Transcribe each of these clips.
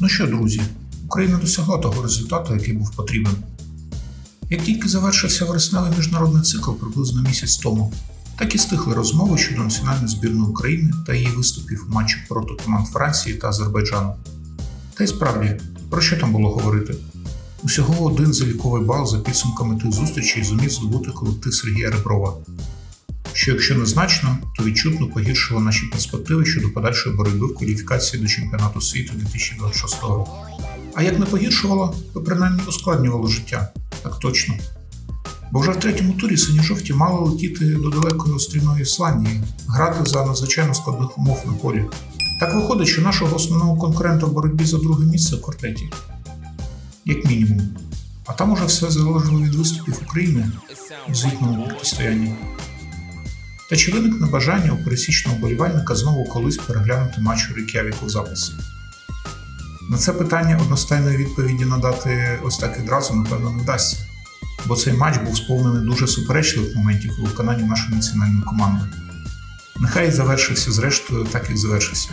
Ну що, друзі, Україна досягла того результату, який був потрібен. Як тільки завершився вересневий міжнародний цикл приблизно місяць тому, так і стихли розмови щодо національної збірної України та її виступів у матчі проти команд Франції та Азербайджану. Та й справді, про що там було говорити? Усього один заліковий бал за підсумками тих зустрічей зумів здобути колектив Сергія Реброва, що, якщо незначно, то відчутно погіршило наші перспективи щодо подальшої боротьби в кваліфікації до чемпіонату світу 2026 року. А як не погіршувало, то принаймні ускладнювало життя. Так точно. Бо вже в третьому турі сині-жовті мали летіти до далекої острівної Ісландії, грати за надзвичайно складних умов на полі. Так виходить, що нашого основного конкурента в боротьбі за друге місце в квартеті, як мінімум. А там уже все залежало від виступів України в звітному протистоянні. Та чи виникне бажання у пересічного болівальника знову колись переглянути матч у Рейк'явіку в записі? На це питання одностайної відповіді надати ось так відразу, напевно, не вдасться, бо цей матч був сповнений дуже суперечливих моментів у виконанні нашої національної команди. Нехай і завершився зрештою, так і завершився.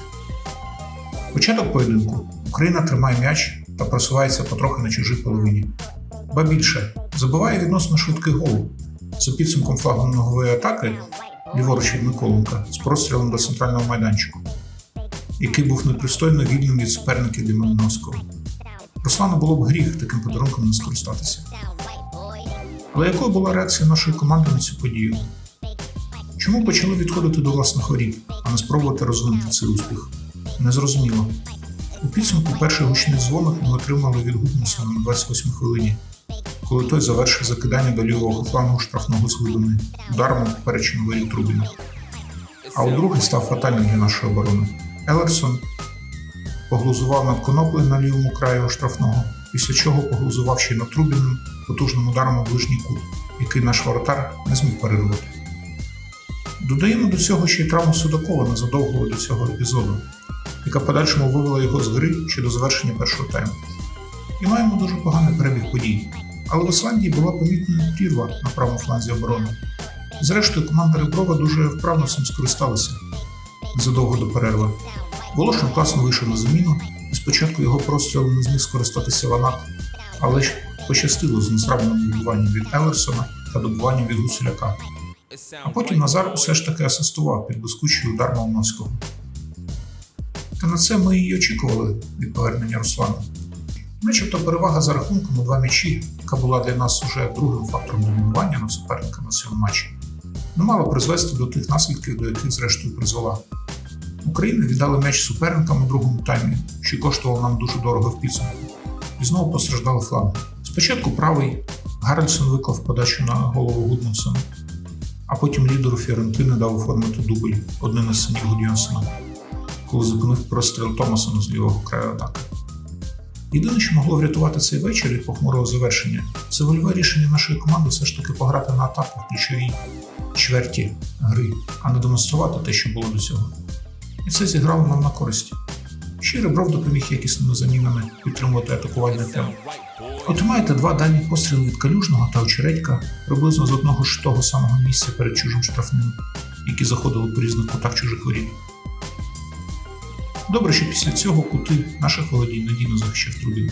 Початок поєдинку Україна тримає м'яч та просувається потрохи на чужій половині. Ба більше, забиває відносно швидкий гол. За підсумком флагманової атаки ліворуч від Миколенка з прострілом до центрального майданчику, який був непристойно вільним від суперників Діманиновського. Руслану було б гріх таким подарунком не скористатися. Але якою була реакція нашої команди на цю подію? Чому почали відходити до власних воріт, а не спробувати розвинути цей успіх? Незрозуміло. У підсумку перший гучний дзвоник ми отримали від Гудмусона на 28 хвилині, коли той завершив закидання до лівого флангу штрафного з глибини ударом поперечину воріт Трубіна. А у другий став фатальним для нашої оборони. Елерсон поглузував над коноплею на лівому краю штрафного, після чого поглузував ще й над Трубіним потужним ударом у ближній кут, який наш воротар не зміг перервати. Додаємо до цього ще й травму Судакова незадовго до цього епізоду, яка подальшому вивела його з гри ще до завершення першого тайму. І маємо дуже поганий перебіг подій. Але в Ісландії була помітна прірва на правому фланзі оборони. Зрештою, команда Реброва дуже вправно цим скористалася задовго до перерви. Волошин класно вийшов на заміну, і спочатку його прострілом не зміг скористатися Ванат, але ж пощастило з незравним добуванням від Елерсона та добуванням від Гуселяка. А потім Назар усе ж таки асистував під блискучий удар Малновського. Та на це ми і очікували від повернення Руслана. Начебто перевага за рахунком у два м'ячі, яка була для нас уже другим фактором домінування над суперниками на цьому матчі, не мала призвести до тих наслідків, до яких зрештою призвела. Україна віддала м'яч суперникам у другому таймі, що коштувало нам дуже дорого в підсумку, і знову постраждали фланги. Спочатку правий Гаррельсон виклав подачу на голову Гудмунсона, а потім лідеру Фіорентини дав оформити дубль одним із синів Гудйонсона, коли зупинив простріл Томасона з лівого краю атаки. Єдине, що могло врятувати цей вечір від похмурого завершення, це вольове рішення нашої команди все ж таки пограти на атаку в ключовій чверті гри, а не демонструвати те, що було до цього. І це зіграло нам на користь. Ще Ребров допоміг якісними замінами підтримувати атакувальний темп. От маєте два дальні постріли від Калюжного та Очередька приблизно з одного ж того самого місця перед чужим штрафним, які заходили по різних кутах чужих воріт. Добре, що після цього кути наших володінь надійно захищав Трубін.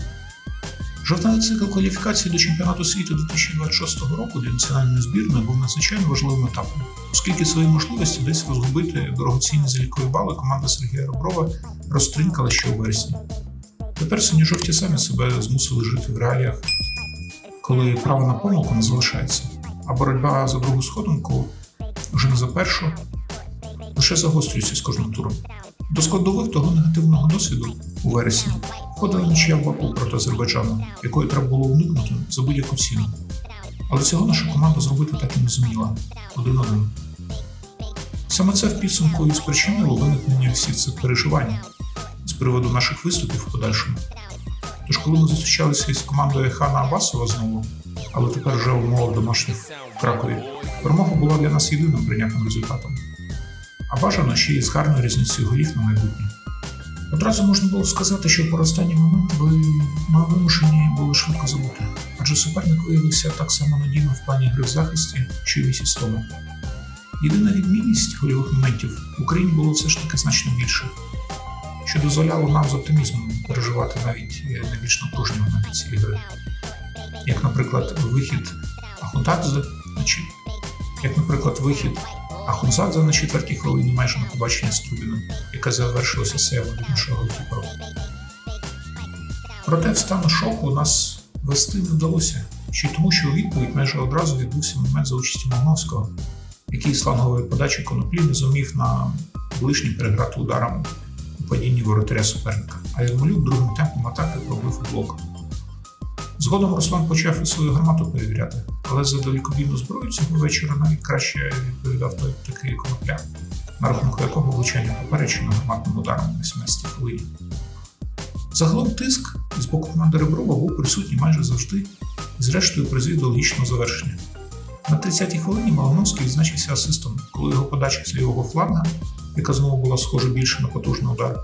Жовтневий цикл кваліфікації до чемпіонату світу 2026 року для національної збірної був надзвичайно важливим етапом, оскільки свої можливості десь розгубити дорогоцінні залікові бали команда Сергія Реброва розтринкала ще у вересні. Тепер сині жовті самі себе змусили жити в реаліях, коли право на помилку не залишається, а боротьба за другу сходинку вже не за першу, лише загострюється з кожним туром. До складових того негативного досвіду у вересні входила нічия в Баку проти Азербайджану, якої треба було уникнути за будь-яку ціну. Але цього наша команда зробити так і не зуміла один-один. Саме це в підсумку і спричинило виникнення всіх цих переживань з приводу наших виступів в подальшому. Тож, коли ми зустрічалися із командою Хана Абасова знову, але тепер вже умовах домашніх в Кракові, перемога була для нас єдиним прийнятним результатом. А бажано ще й з гарною різницею голів на майбутнє. Одразу можна було сказати, що про останній момент ви ми вимушені були швидко забути, адже суперник виявився так само надійно в плані гри в захисті, що й місяць тому. Єдина відмінність гольових моментів в Україні було все ж таки значно більше, що дозволяло нам з оптимізмом переживати навіть е, найбільш напружені моменти цієї гри. Як, наприклад, вихід Ахунтадзе, на чи- як, наприклад, вихід Ахунзадзе на четвертій хвилині майже на побачення з Трубіном, яке завершилося сейвом від нашого голкіпера. Проте в стану шоку нас вести не вдалося, й тому, що у відповідь майже одразу відбувся момент за участі Магновського, який з флангової подачі коноплі не зумів на ближній переграти ударом у падінні воротаря суперника, а Ярмолюк другим темпом атаки пробив у блок. Згодом Руслан почав і свою гармату перевіряти, але за далекобійну зброю цього вечора навіть краще відповідав той такий конопля, на рахунку якого влучання поперечено гарматним ударом на 18 хвилині. Загалом тиск з боку команди Реброва був присутній майже завжди і зрештою призвів до логічного завершення. На 30-й хвилині Малиновський відзначився асистом, коли його подача з лівого фланга, яка знову була схожа більше на потужний удар,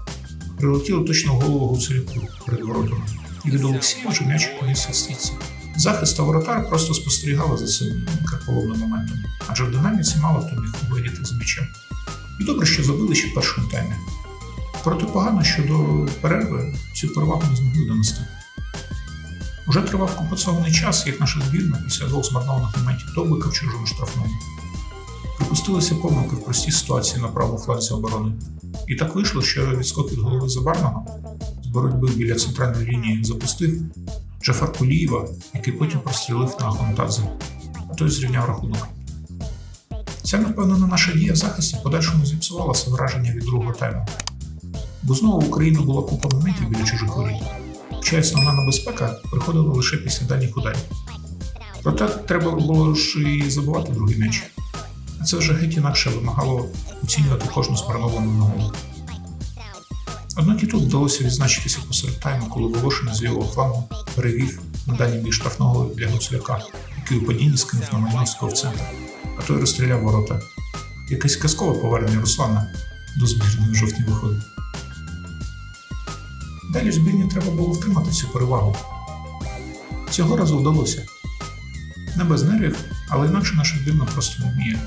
прилетіла точно в голову Гуцуліку перед воротами. І від Олексія вже м'яч понісся в. Захист та воротар просто спостерігали за цим карполовним моментом, адже в динаміці мало хто міг вийняти за м'ячем. І добре, що забили ще в першому таймі. Проте погано, що до перерви цю перевагу не змогли донести. Уже тривав компенсований час, як наша збірна після двох змарнованих моментів Тобика в чужому штрафному. Припустилися помилки в простій ситуації на правому фланзі оборони. І так вийшло, що відскок від голови Забарного боротьби біля центральної лінії запустив Джафар Кулієва, який потім прострілив на Ахонтадзе, а той зрівняв рахунок. Ця невпевнена наша дія в захисті подальшому зіпсувалася враження від другого тайму. Бо знову в Україні була купа моментів біля чужих воріт. Хоча основна небезпека приходила лише після дальніх ударів. Проте треба було ж і забувати другий м'яч. А це вже геть інакше вимагало оцінювати кожну спарновану ногу. Однак і тут вдалося відзначитися посеред тайму, коли Волошин з лівого флангу перевів на дальній бік штрафного для Гуцуляка, який у падінні скинув на Мальновського в центр, а той розстріляв ворота. Якесь казкове повернення Руслана до збірної жовтні виходить. Далі збірні треба було втримати цю перевагу. Цього разу вдалося. Не без нервів, але інакше наша збірна просто не вміє.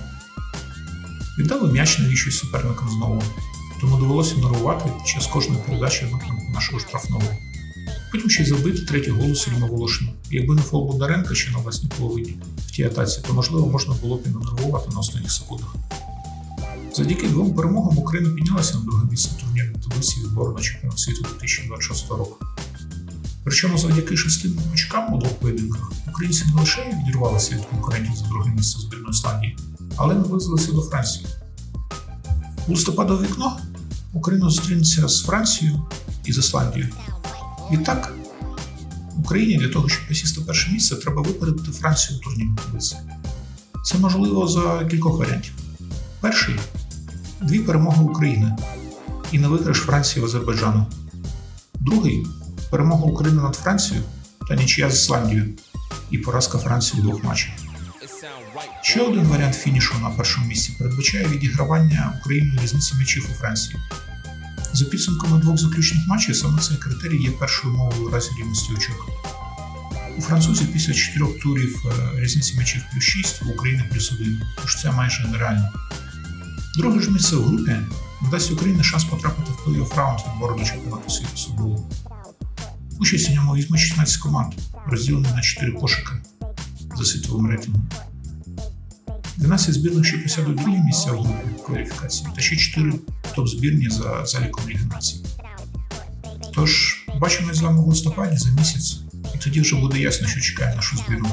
Віддали м'яч навіщось суперникам знову, тому довелося нервувати час кожної передачі в нашого штрафного. Потім ще й забити третій гол Сергія Волошина. І Якби не фол Бондаренка ще на власній половині в тій атаці, то можливо можна було б і не нервувати на останніх секундах. Завдяки двом перемогам Україна піднялася на друге місце турнірної таблиці відбору на чемпіонат світу 2026 року. Причому завдяки шести очкам у двох поєдинках українці не лише відірвалися від конкурентів за друге місце збірної Ісландії, але й наблизилися до Франції. У листопадове вікно Україна зустрінеться з Францією і з Ісландією. Відтак, Україні для того, щоб посісти перше місце, треба випередити Францію у турнірній таблиці. Це можливо за кількох варіантів. Перший дві перемоги України і не виграш Франції в Азербайджану. Другий перемога України над Францією та нічия з Ісландією і поразка Франції у двох матчах. Ще один варіант фінішу на першому місці передбачає відігравання Україною різниці м'ячів у Франції. За підсумками двох заключних матчів саме цей критерій є першою умовою у разі рівності очок. У французів після чотирьох турів е, різниці м'ячів плюс 6, у України плюс 1, тож це майже нереально. Друге ж місце в групі надасть Україні шанс потрапити в плей-офф раунд відбору до чемпіонату світу футболу. Участь у ньому візьме 16 команд, розділені на 4 кошики за світовим рейтингом. 12 збірних, що посядуть друге місце у кваліфікації, та ще 4 топ-збірні за заліком Ліги націй. Тож, бачимось з вами в листопаді за місяць, і тоді вже буде ясно, що чекає нашу збірну.